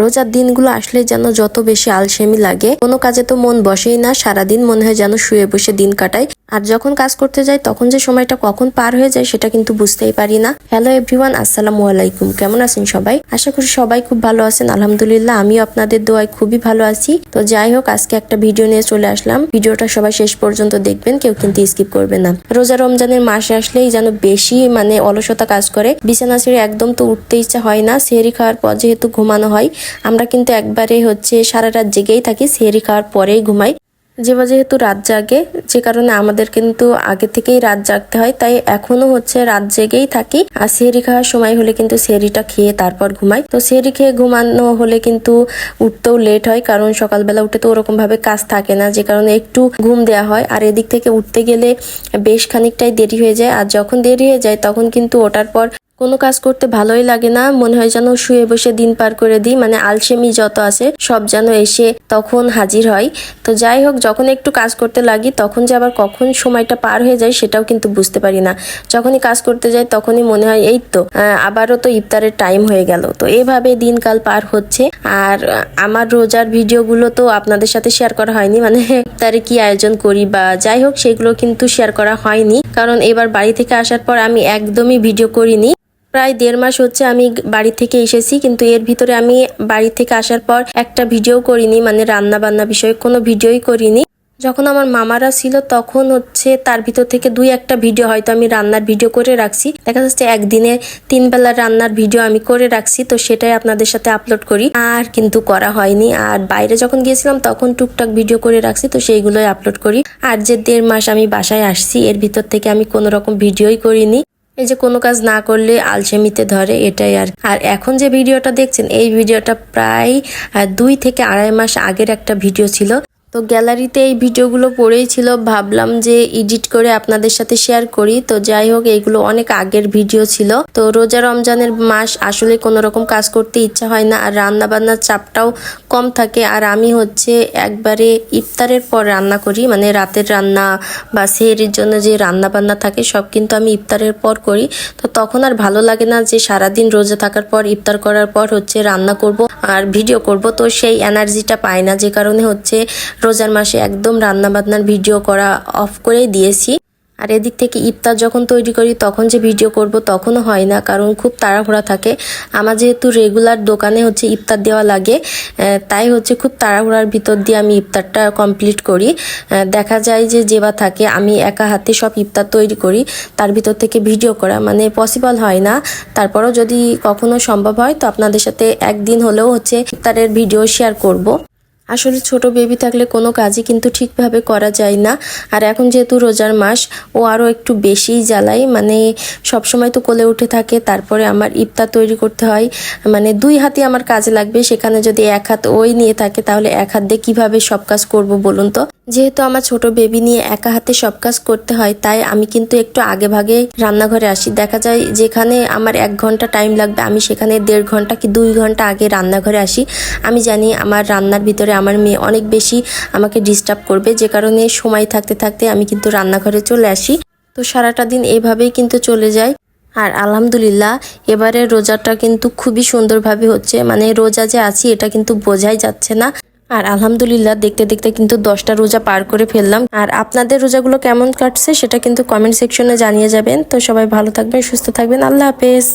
রোজার দিনগুলো আসলে যেন যত বেশি আলসেমি লাগে, কোনো কাজে তো মন বসেই না, সারাদিন মনে হয় যেন শুয়ে বসে দিন কাটায় আর যখন কাজ করতে যাই, তখন যে সময়টা কখন পার হয়ে যায় সেটা কিন্তু বুঝতেই পারি না। হ্যালো এভরিওয়ান, আসসালামু আলাইকুম। কেমন আছেন সবাই? আশা করি সবাই খুব ভালো আছেন। আলহামদুলিল্লাহ, আমিও আপনাদের দোয়ায় খুবই ভালো আছি। তো যাই হোক, আজকে একটা ভিডিও নিয়ে চলে আসলাম। ভিডিওটা সবাই শেষ পর্যন্ত দেখবেন, কেউ কিন্তু স্কিপ করবে না। রোজা রমজানের মাসে আসলেই যেন বেশি মানে অলসতা কাজ করে। বিছানা ছেড়ে একদম তো উঠতে ইচ্ছা হয় না। সেহরি খাওয়ার পর যেহেতু ঘুমানো হয় আমরা কিন্তু একবারে হচ্ছে সারা রাত জেগেই থাকি, সেহরি খাওয়ার পরেই ঘুমাই। যেবা যেহেতু রাত জাগে, যে কারণে আমাদের কিন্তু আগে থেকেই রাত জাগতে হয়, তাই এখনও হচ্ছে রাত জেগেই থাকি। আর সেহরি খাওয়ার সময় হলে কিন্তু সেহরিটা খেয়ে তারপর ঘুমাই। তো সেহরি খেয়ে ঘুমানো হলে কিন্তু উঠতেও লেট হয়, কারণ সকালবেলা উঠে তো ওরকম ভাবে কাজ থাকে না, যে কারণে একটু ঘুম দেওয়া হয়। আর এদিক থেকে উঠতে গেলে বেশ খানিকটাই দেরি হয়ে যায়, আর যখন দেরি হয়ে যায় তখন কিন্তু ওঠার পর কোনো কাজ করতে ভালোই লাগে না। মনে হয় যেন শুয়ে বসে দিন পার করে দিই। মানে আলসেমি যত আছে, সব যেন এসে তখন হাজির হয়। তো যাই হোক, যখন একটু কাজ করতে লাগি, তখন যে আবার কখন সময়টা পার হয়ে যায় সেটাও কিন্তু বুঝতে পারি না। যখনই কাজ করতে যাই, তখনই মনে হয়, এই তো আবারও তো ইফতারের টাইম হয়ে গেল। তো এভাবে দিনকাল পার হচ্ছে। আর আমার রোজার ভিডিওগুলো তো আপনাদের সাথে শেয়ার করা হয়নি। মানে ইফতারে কি আয়োজন করি বা যাই হোক, সেগুলো কিন্তু শেয়ার করা হয়নি। কারণ এবার বাড়ি থেকে আসার পর আমি একদমই ভিডিও করিনি। প্রায় দেড় মাস হচ্ছে আমি বাড়ি থেকে এসেছি, কিন্তু এর ভিতরে আমি বাড়ি থেকে আসার পর একটা ভিডিও করিনি মানে রান্না বান্না বিষয়ে কোনো ভিডিওই করিনি। যখন আমার মামারা ছিল তখন হচ্ছে তার ভিতর থেকে দুই একটা ভিডিও হয়তো আমি রান্নার ভিডিও করে রাখছি। দেখা যাচ্ছে একদিনে তিন বেলা রান্নার ভিডিও আমি করে রাখছি, তো সেটাই আপনাদের সাথে আপলোড করি। আর কিন্তু করা হয়নি। আর বাইরে যখন গিয়েছিলাম তখন টুকটাক ভিডিও করে রাখছি, তো সেইগুলোই আপলোড করি। আর যে দেড় মাস আমি বাসায় আসছি, এর ভিতর থেকে আমি কোনো রকম ভিডিওই করিনি। এই যে কোনো কাজ না করলে আলসেমিতে ধরে, এটাই আর আর এখন যে ভিডিওটা দেখছেন, এই ভিডিওটা প্রায় দুই থেকে আড়াই মাস আগের একটা ভিডিও ছিল। তো গ্যালারিতে এই ভিডিওগুলো পড়েই ছিল, ভাবলাম যে এডিট করে আপনাদের সাথে শেয়ার করি। তো যাই হোক, এইগুলো অনেক আগের ভিডিও ছিল। তো রোজা রমজানের মাস আসলে কোনো রকম কাজ করতে ইচ্ছা হয় না, আর রান্না বান্নার চাপটাও কম থাকে। আর আমি হচ্ছে একবারে ইফতারের পর রান্না করি মানে রাতের রান্না বা সেহরির জন্য যে রান্না বান্না থাকে, সব কিন্তু আমি ইফতারের পর করি। তো তখন আর ভালো লাগে না যে সারাদিন রোজা থাকার পর, ইফতার করার পর হচ্ছে রান্না করব আর ভিডিও করব। তো সেই এনার্জিটা পাই না, যে কারণে হচ্ছে রোজার মাসে একদম রান্না বান্নার ভিডিও করা অফ করেই দিয়েছি। আর এদিক থেকে ইফতার যখন তৈরি করি, তখন যে ভিডিও করব তখনও হয় না, কারণ খুব তাড়াহুড়া থাকে। আমার যেহেতু রেগুলার দোকানে হচ্ছে ইফতার দেওয়া লাগে তাই হচ্ছে খুব তাড়াহুড়ার ভিতর দিয়ে আমি ইফতারটা কমপ্লিট করি। দেখা যায় যে যেবা থাকে, আমি একা হাতে সব ইফতার তৈরি করি, তার ভিতর থেকে ভিডিও করা মানে পসিবল হয় না। তারপরও যদি কখনো সম্ভব হয়, তো আপনাদের সাথে একদিন হলেও হচ্ছে ইফতারের ভিডিও শেয়ার করব। আসলে ছোট বেবি থাকলে কোনো কাজই কিন্তু ঠিকভাবে করা যায় না। আর এখন যেহেতু রোজার মাস, ও আরও একটু বেশিই জ্বালাই মানে সবসময় তো কোলে উঠে থাকে, তারপরে আমার ইফতার তৈরি করতে হয়। মানে দুই হাতে আমার কাজে লাগবে, সেখানে যদি এক হাত ওই নিয়ে থাকে, তাহলে এক হাত দিয়ে কীভাবে সব কাজ করব বলুন তো? যেহেতু আমার ছোট বেবি নিয়ে একা হাতে সব কাজ করতে হয়, তাই আমি কিন্তু একটু আগে ভাগে রান্নাঘরে আসি। দেখা যায় যেখানে আমার এক ঘণ্টা টাইম লাগবে, আমি সেখানে দেড় ঘণ্টা কি দুই ঘণ্টা আগে রান্নাঘরে আসি। আমি জানি আমার রান্নার ভিতরে আমার মেয়ে অনেক বেশি আমাকে ডিস্টার্ব করবে। যে কারণে সময় থাকতে থাকতে আমি কিন্তু রান্নাঘরে চলে আসি। তো সারাটা দিন এভাবেই কিন্তু চলে যায়। আর আলহামদুলিল্লাহ এবারে রোজাটা কিন্তু খুবই সুন্দরভাবে হচ্ছে। মানে রোজা যে আছি, এটা কিন্তু বোঝাই যাচ্ছে না। আর আলহামদুলিল্লাহ, দেখতে দেখতে কিন্তু দশটা রোজা পার করে ফেললাম। আর আপনাদের রোজাগুলো কেমন কাটছে, সেটা কিন্তু কমেন্ট সেকশনে জানিয়ে যাবেন। তো সবাই ভালো থাকবেন, সুস্থ থাকবেন। আল্লাহ হাফেজ।